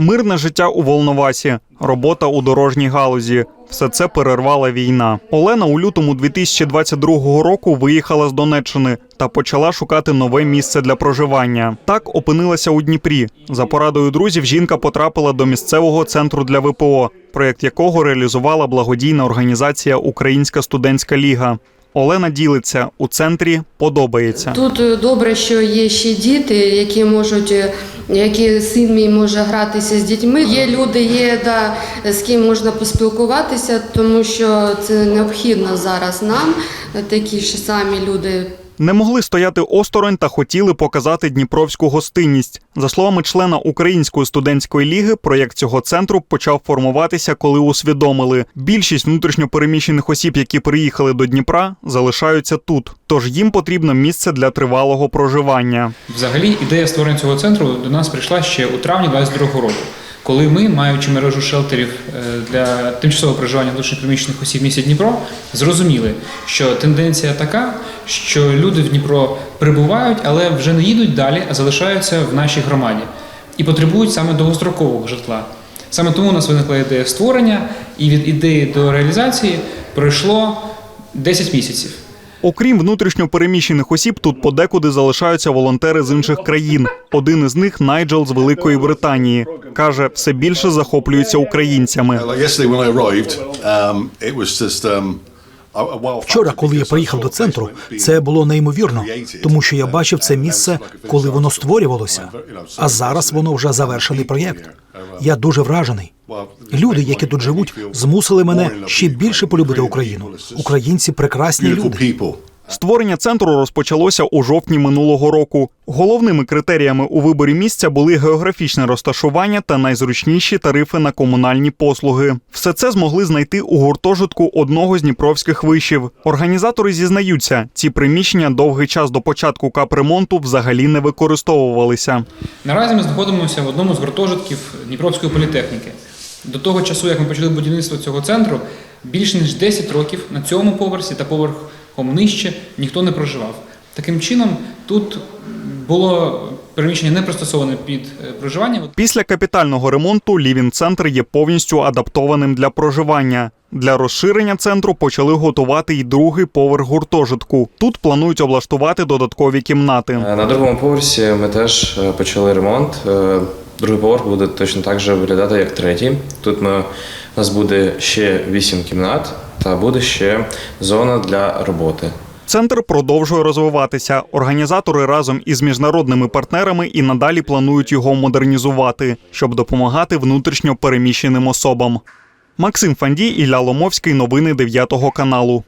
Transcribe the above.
Мирне життя у Волновасі, робота у дорожній галузі. Все це перервала війна. Олена у лютому 2022 року виїхала з Донеччини та почала шукати нове місце для проживання. Так опинилася у Дніпрі. За порадою друзів жінка потрапила до місцевого центру для ВПО, проєкт якого реалізувала благодійна організація Українська студентська ліга. Олена ділиться у центрі подобається. Тут е, добре, що є ще діти, які можуть, е, які син мій може гратися з дітьми. Є люди, є да, з ким можна поспілкуватися, тому що це необхідно зараз нам, такі ж самі люди. Не могли стояти осторонь та хотіли показати дніпровську гостинність. За словами члена Української студентської ліги, проєкт цього центру почав формуватися, коли усвідомили. Більшість внутрішньопереміщених осіб, які приїхали до Дніпра, залишаються тут. Тож їм потрібно місце для тривалого проживання. Взагалі, ідея створення цього центру до нас прийшла ще у травні 2022 року, коли ми, маючи мережу шелтерів е, для тимчасового проживання внутрішньоприміщених осіб місті Дніпро, зрозуміли, що тенденція така, що люди в Дніпро прибувають, але вже не їдуть далі, а залишаються в нашій громаді і потребують саме довгострокового житла. Саме тому у нас виникла ідея створення, і від ідеї до реалізації пройшло 10 місяців. Окрім внутрішньопереміщених осіб, тут подекуди залишаються волонтери з інших країн. Один із них Найджел з Великої Британії. Каже, все більше захоплюються українцями. Вчора, коли я приїхав до центру, це було неймовірно, тому що я бачив це місце, коли воно створювалося. А зараз воно вже завершений проєкт. Я дуже вражений. Люди, які тут живуть, змусили мене ще більше полюбити Україну. Українці прекрасні люди. Створення центру розпочалося у жовтні минулого року. Головними критеріями у виборі місця були географічне розташування та найзручніші тарифи на комунальні послуги. Все це змогли знайти у гуртожитку одного з дніпровських вишів. Організатори зізнаються, ці приміщення довгий час до початку капремонту взагалі не використовувалися. Наразі ми знаходимося в одному з гуртожитків Дніпровської політехніки. До того часу, як ми почали будівництво цього центру, більш ніж 10 років на цьому поверсі та поверхом нижче ніхто не проживав. Таким чином, тут було приміщення не пристосоване під е, проживання. Після капітального ремонту Лівін центр є повністю адаптованим для проживання. Для розширення центру почали готувати й другий поверх гуртожитку. Тут планують облаштувати додаткові кімнати. Е, На другому поверсі ми теж е, почали ремонт. Другий поверх буде точно так же виглядати, як третій. Тут ми, у нас буде ще вісім кімнат та буде ще зона для роботи. Центр продовжує розвиватися. Організатори разом із міжнародними партнерами і надалі планують його модернізувати, щоб допомагати внутрішньо переміщеним особам. Максим Фандій, Ілля Ломовський. Новини 9 каналу.